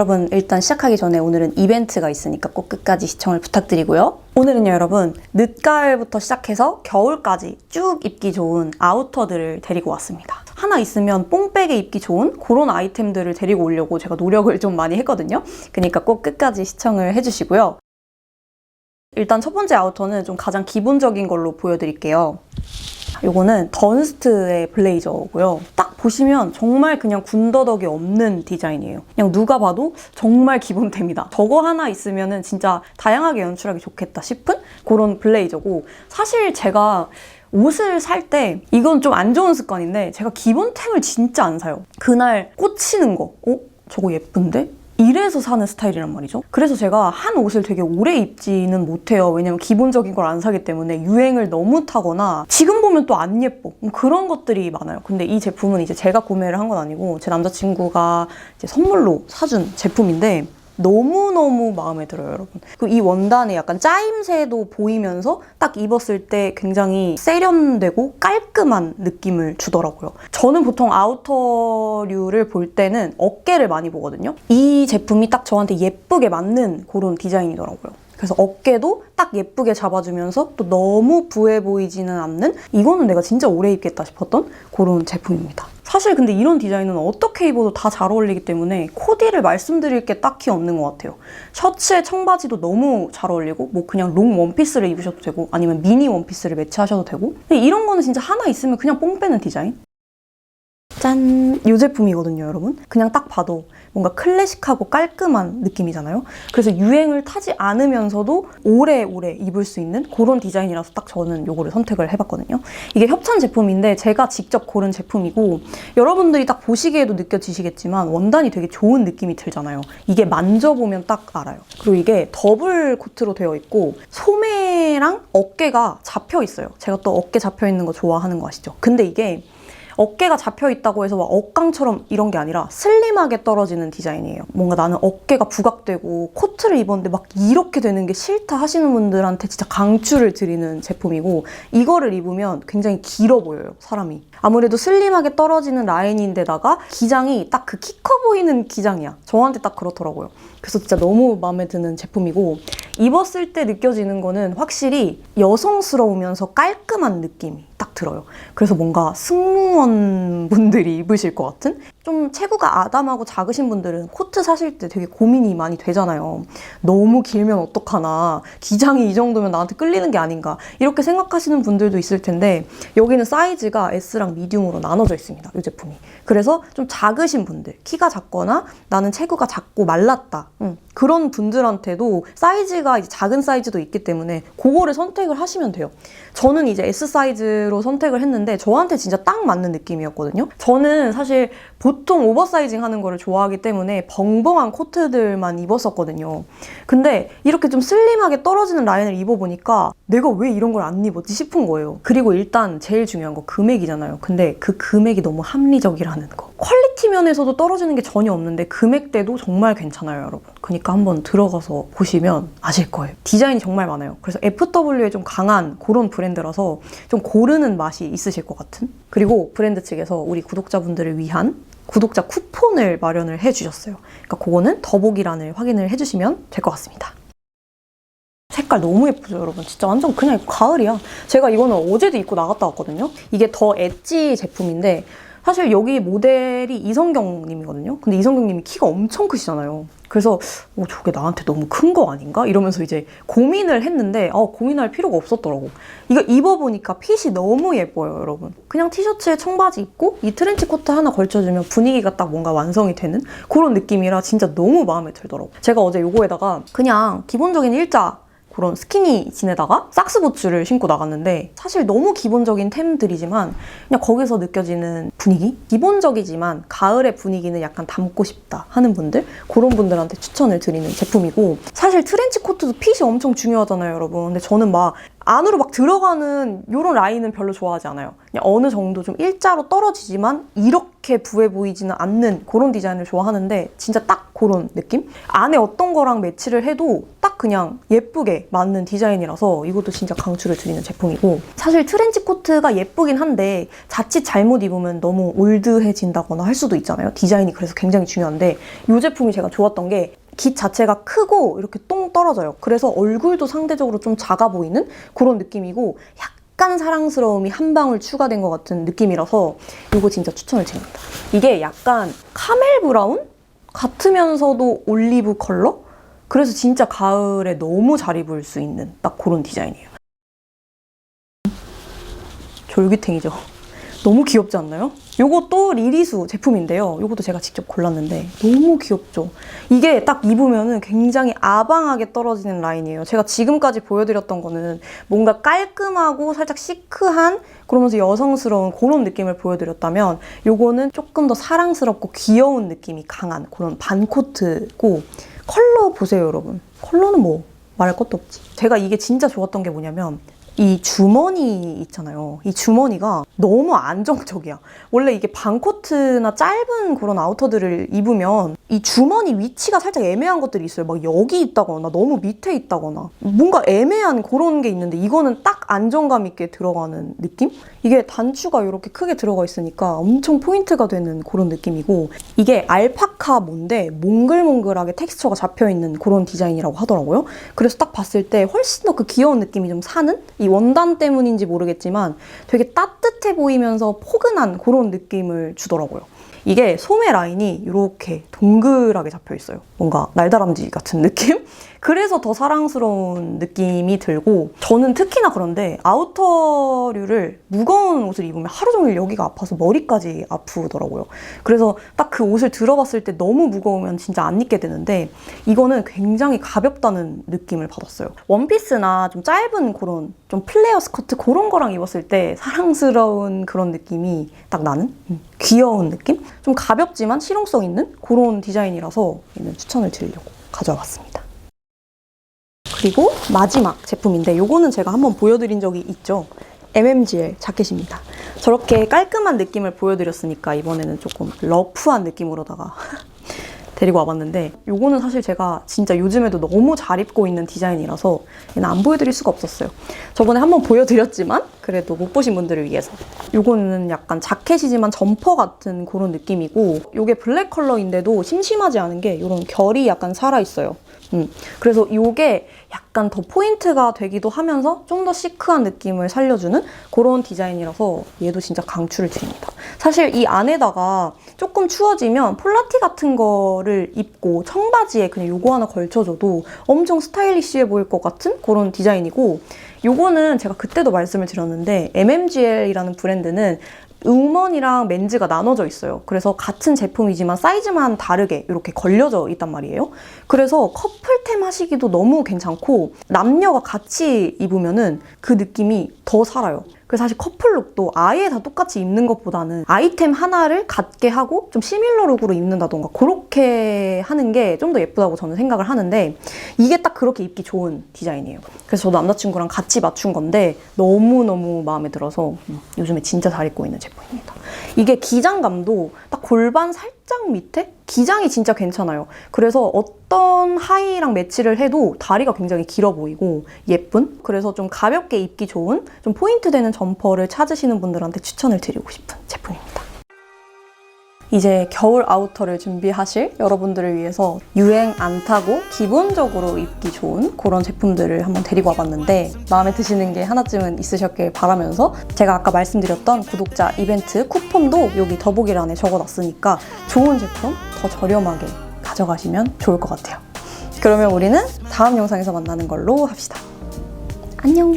여러분 일단 시작하기 전에 오늘은 이벤트가 있으니까 꼭 끝까지 시청을 부탁드리고요. 오늘은요 여러분 늦가을부터 시작해서 겨울까지 쭉 입기 좋은 아우터들을 데리고 왔습니다. 하나 있으면 뽕백에 입기 좋은 그런 아이템들을 데리고 오려고 제가 노력을 좀 많이 했거든요. 그러니까 꼭 끝까지 시청을 해주시고요. 일단 첫 번째 아우터는 좀 가장 기본적인 걸로 보여드릴게요. 요거는 던스트의 블레이저고요. 딱 보시면 정말 그냥 군더더기 없는 디자인이에요. 그냥 누가 봐도 정말 기본템이다. 저거 하나 있으면은 진짜 다양하게 연출하기 좋겠다 싶은 그런 블레이저고 사실 제가 옷을 살 때 이건 좀 안 좋은 습관인데 제가 기본템을 진짜 안 사요. 그날 꽂히는 거. 어? 저거 예쁜데? 이래서 사는 스타일이란 말이죠. 그래서 제가 한 옷을 되게 오래 입지는 못해요. 왜냐면 기본적인 걸 안 사기 때문에 유행을 너무 타거나 지금 보면 또 안 예뻐. 뭐 그런 것들이 많아요. 근데 이 제품은 이제 제가 구매를 한 건 아니고 제 남자친구가 선물로 사준 제품인데 너무너무 마음에 들어요, 여러분. 그리고 이 원단에 약간 짜임새도 보이면서 딱 입었을 때 굉장히 세련되고 깔끔한 느낌을 주더라고요. 저는 보통 아우터류를 볼 때는 어깨를 많이 보거든요. 이 제품이 딱 저한테 예쁘게 맞는 그런 디자인이더라고요. 그래서 어깨도 딱 예쁘게 잡아주면서 또 너무 부해 보이지는 않는 이거는 내가 진짜 오래 입겠다 싶었던 그런 제품입니다. 사실 근데 이런 디자인은 어떻게 입어도 다 잘 어울리기 때문에 코디를 말씀드릴 게 딱히 없는 것 같아요. 셔츠에 청바지도 너무 잘 어울리고 뭐 그냥 롱 원피스를 입으셔도 되고 아니면 미니 원피스를 매치하셔도 되고 이런 거는 진짜 하나 있으면 그냥 뽕 빼는 디자인? 짠! 이 제품이거든요, 여러분. 그냥 딱 봐도 뭔가 클래식하고 깔끔한 느낌이잖아요. 그래서 유행을 타지 않으면서도 오래오래 입을 수 있는 그런 디자인이라서 딱 저는 요거를 선택을 해봤거든요. 이게 협찬 제품인데 제가 직접 고른 제품이고 여러분들이 딱 보시기에도 느껴지시겠지만 원단이 되게 좋은 느낌이 들잖아요. 이게 만져보면 딱 알아요. 그리고 이게 더블 코트로 되어 있고 소매랑 어깨가 잡혀 있어요. 제가 또 어깨 잡혀 있는 거 좋아하는 거 아시죠? 근데 이게 어깨가 잡혀 있다고 해서 막 억강처럼 이런 게 아니라 슬림하게 떨어지는 디자인이에요. 뭔가 나는 어깨가 부각되고 코트를 입었는데 막 이렇게 되는 게 싫다 하시는 분들한테 진짜 강추를 드리는 제품이고 이거를 입으면 굉장히 길어 보여요, 사람이. 아무래도 슬림하게 떨어지는 라인인데다가 기장이 딱 그 키 커 보이는 기장이야. 저한테 딱 그렇더라고요. 그래서 진짜 너무 마음에 드는 제품이고 입었을 때 느껴지는 거는 확실히 여성스러우면서 깔끔한 느낌이 딱 들어요. 그래서 뭔가 승무원 분들이 입으실 것 같은? 좀 체구가 아담하고 작으신 분들은 코트 사실 때 되게 고민이 많이 되잖아요. 너무 길면 어떡하나. 기장이 이 정도면 나한테 끌리는 게 아닌가. 이렇게 생각하시는 분들도 있을 텐데 여기는 사이즈가 S랑 미디움으로 나눠져 있습니다. 이 제품이. 그래서 좀 작으신 분들, 키가 작거나 나는 체구가 작고 말랐다. 음, 그런 분들한테도 사이즈가 작은 사이즈도 있기 때문에 그거를 선택을 하시면 돼요. 저는 이제 S 사이즈로 선택을 했는데 저한테 진짜 딱 맞는 느낌이었거든요. 저는 사실 보통 오버사이징 하는 거를 좋아하기 때문에 벙벙한 코트들만 입었었거든요. 근데 이렇게 좀 슬림하게 떨어지는 라인을 입어보니까 내가 왜 이런 걸 안 입었지 싶은 거예요. 그리고 일단 제일 중요한 거 금액이잖아요. 근데 그 금액이 너무 합리적이라는 거. 퀄리티 면에서도 떨어지는 게 전혀 없는데 금액대도 정말 괜찮아요, 여러분. 그러니까 한번 들어가서 보시면 아실 거예요. 디자인이 정말 많아요. 그래서 FW에 좀 강한 그런 브랜드라서 좀 고르는 맛이 있으실 것 같은? 그리고 브랜드 측에서 우리 구독자분들을 위한 구독자 쿠폰을 마련을 해주셨어요. 그러니까 그거는 더보기란을 확인을 해주시면 될 것 같습니다. 색깔 너무 예쁘죠, 여러분? 진짜 완전 그냥 가을이야. 제가 이거는 어제도 입고 나갔다 왔거든요. 이게 더 엣지 제품인데 사실 여기 모델이 이성경 님이거든요. 근데 이성경 님이 키가 엄청 크시잖아요. 그래서 어, 저게 나한테 너무 큰 거 아닌가? 이러면서 이제 고민을 했는데 어, 고민할 필요가 없었더라고. 이거 입어보니까 핏이 너무 예뻐요, 여러분. 그냥 티셔츠에 청바지 입고 이 트렌치 코트 하나 걸쳐주면 분위기가 딱 뭔가 완성이 되는 그런 느낌이라 진짜 너무 마음에 들더라고. 제가 어제 요거에다가 그냥 기본적인 일자 그런 스키니 진에다가 삭스 부츠를 신고 나갔는데 사실 너무 기본적인 템들이지만 그냥 거기서 느껴지는 분위기? 기본적이지만 가을의 분위기는 약간 담고 싶다 하는 분들 그런 분들한테 추천을 드리는 제품이고 사실 트렌치 코트도 핏이 엄청 중요하잖아요 여러분 근데 저는 막 안으로 막 들어가는 이런 라인은 별로 좋아하지 않아요. 그냥 어느 정도 좀 일자로 떨어지지만 이렇게 부해 보이지는 않는 그런 디자인을 좋아하는데 진짜 딱 그런 느낌? 안에 어떤 거랑 매치를 해도 딱 그냥 예쁘게 맞는 디자인이라서 이것도 진짜 강추를 드리는 제품이고 사실 트렌치 코트가 예쁘긴 한데 자칫 잘못 입으면 너무 올드해진다거나 할 수도 있잖아요. 디자인이 그래서 굉장히 중요한데 이 제품이 제가 좋았던 게 깃 자체가 크고 이렇게 똥 떨어져요. 그래서 얼굴도 상대적으로 좀 작아 보이는 그런 느낌이고 약간 사랑스러움이 한 방울 추가된 것 같은 느낌이라서 이거 진짜 추천을 드립니다. 이게 약간 카멜 브라운 같으면서도 올리브 컬러? 그래서 진짜 가을에 너무 잘 입을 수 있는 딱 그런 디자인이에요. 졸기탱이죠. 너무 귀엽지 않나요? 요것도 리리수 제품인데요. 요것도 제가 직접 골랐는데 너무 귀엽죠? 이게 딱 입으면은 굉장히 아방하게 떨어지는 라인이에요. 제가 지금까지 보여드렸던 거는 뭔가 깔끔하고 살짝 시크한 그러면서 여성스러운 그런 느낌을 보여드렸다면 요거는 조금 더 사랑스럽고 귀여운 느낌이 강한 그런 반코트고 컬러 보세요, 여러분. 컬러는 뭐 말할 것도 없지. 제가 이게 진짜 좋았던 게 뭐냐면 이 주머니 있잖아요. 이 주머니가 너무 안정적이야. 원래 이게 반코트나 짧은 그런 아우터들을 입으면 이 주머니 위치가 살짝 애매한 것들이 있어요. 막 여기 있다거나 너무 밑에 있다거나 뭔가 애매한 그런 게 있는데 이거는 딱 안정감 있게 들어가는 느낌? 이게 단추가 이렇게 크게 들어가 있으니까 엄청 포인트가 되는 그런 느낌이고 이게 알파카 뭔데 몽글몽글하게 텍스처가 잡혀 있는 그런 디자인이라고 하더라고요. 그래서 딱 봤을 때 훨씬 더 그 귀여운 느낌이 좀 사는 이 원단 때문인지 모르겠지만 되게 따뜻해 보이면서 포근한 그런 느낌을 주더라고요. 이게 소매 라인이 이렇게 동글하게 잡혀 있어요. 뭔가 날다람쥐 같은 느낌? 그래서 더 사랑스러운 느낌이 들고 저는 특히나 그런데 아우터류를 무거운 옷을 입으면 하루 종일 여기가 아파서 머리까지 아프더라고요. 그래서 딱 그 옷을 들어봤을 때 너무 무거우면 진짜 안 입게 되는데 이거는 굉장히 가볍다는 느낌을 받았어요. 원피스나 좀 짧은 그런 좀 플레어 스커트 그런 거랑 입었을 때 사랑스러운 그런 느낌이 딱 나는 음, 귀여운 느낌? 좀 가볍지만 실용성 있는 그런 디자인이라서 추천을 드리려고 가져와 봤습니다. 그리고 마지막 제품인데 요거는 제가 한번 보여드린 적이 있죠. MMGL 자켓입니다. 저렇게 깔끔한 느낌을 보여드렸으니까 이번에는 조금 러프한 느낌으로다가 데리고 와봤는데 요거는 사실 제가 진짜 요즘에도 너무 잘 입고 있는 디자인이라서 얘는 안 보여드릴 수가 없었어요. 저번에 한번 보여드렸지만 그래도 못 보신 분들을 위해서 요거는 약간 자켓이지만 점퍼 같은 그런 느낌이고 요게 블랙 컬러인데도 심심하지 않은 게 요런 결이 약간 살아있어요. 음, 그래서 이게 약간 더 포인트가 되기도 하면서 좀 더 시크한 느낌을 살려주는 그런 디자인이라서 얘도 진짜 강추를 드립니다. 사실 이 안에다가 조금 추워지면 폴라티 같은 거를 입고 청바지에 그냥 요거 하나 걸쳐줘도 엄청 스타일리시해 보일 것 같은 그런 디자인이고 요거는 제가 그때도 말씀을 드렸는데 MMGL이라는 브랜드는 우먼이랑 맨즈가 나눠져 있어요. 그래서 같은 제품이지만 사이즈만 다르게 이렇게 걸려져 있단 말이에요. 그래서 커플템 하시기도 너무 괜찮고 남녀가 같이 입으면은 그 느낌이 더 살아요. 그래서 사실 커플룩도 아예 다 똑같이 입는 것보다는 아이템 하나를 같게 하고 좀 시밀러 룩으로 입는다던가 그렇게 하는 게 좀 더 예쁘다고 저는 생각을 하는데 이게 딱 그렇게 입기 좋은 디자인이에요. 그래서 저도 남자친구랑 같이 맞춘 건데 너무너무 마음에 들어서 음, 요즘에 진짜 잘 입고 있는 제품입니다. 이게 기장감도 딱 골반 살짝 밑에 기장이 진짜 괜찮아요. 그래서 어떤 하의랑 매치를 해도 다리가 굉장히 길어 보이고 예쁜 그래서 좀 가볍게 입기 좋은 좀 포인트 되는 점퍼를 찾으시는 분들한테 추천을 드리고 싶은 제품입니다. 이제 겨울 아우터를 준비하실 여러분들을 위해서 유행 안 타고 기본적으로 입기 좋은 그런 제품들을 한번 데리고 와봤는데 마음에 드시는 게 하나쯤은 있으셨길 바라면서 제가 아까 말씀드렸던 구독자 이벤트 쿠폰도 여기 더보기란에 적어놨으니까 좋은 제품 더 저렴하게 가져가시면 좋을 것 같아요. 그러면 우리는 다음 영상에서 만나는 걸로 합시다. 안녕!